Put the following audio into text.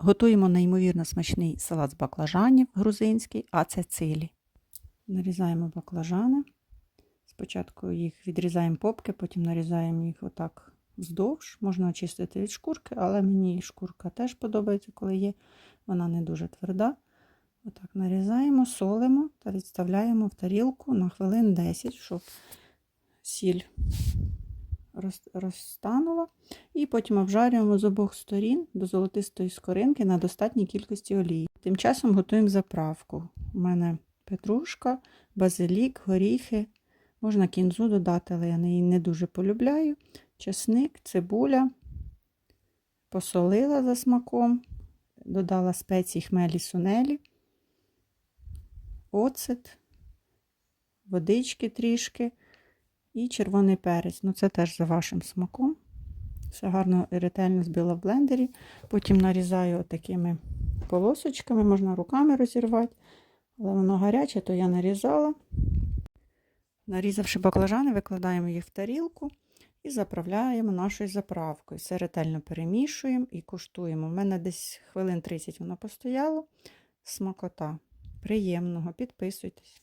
Готуємо неймовірно смачний салат з баклажанів грузинський, а це цилі. Нарізаємо баклажани. Спочатку їх відрізаємо попки, потім нарізаємо їх отак вздовж. Можна очистити від шкурки, але мені шкурка теж подобається, коли є. Вона не дуже тверда. Отак нарізаємо, солимо та відставляємо в тарілку на хвилин 10, щоб сіль розтанула. І потім обжарюємо з обох сторін до золотистої скоринки на достатній кількості олії. Тим часом готуємо заправку. У мене петрушка, базилік, горіхи. Можна кінзу додати, але я її не дуже полюбляю. Чесник, цибуля. Посолила за смаком, додала спеції хмелі сунелі, оцет, водички трішки і червоний перець. Ну, це теж за вашим смаком. Все гарно і ретельно збила в блендері. Потім нарізаю такими полосочками, можна руками розірвати, але воно гаряче, то я нарізала. Нарізавши баклажани, викладаємо їх в тарілку і заправляємо нашою заправкою. Все ретельно перемішуємо і куштуємо. У мене десь хвилин 30 воно постояло. Смакота. Приємного, підписуйтесь.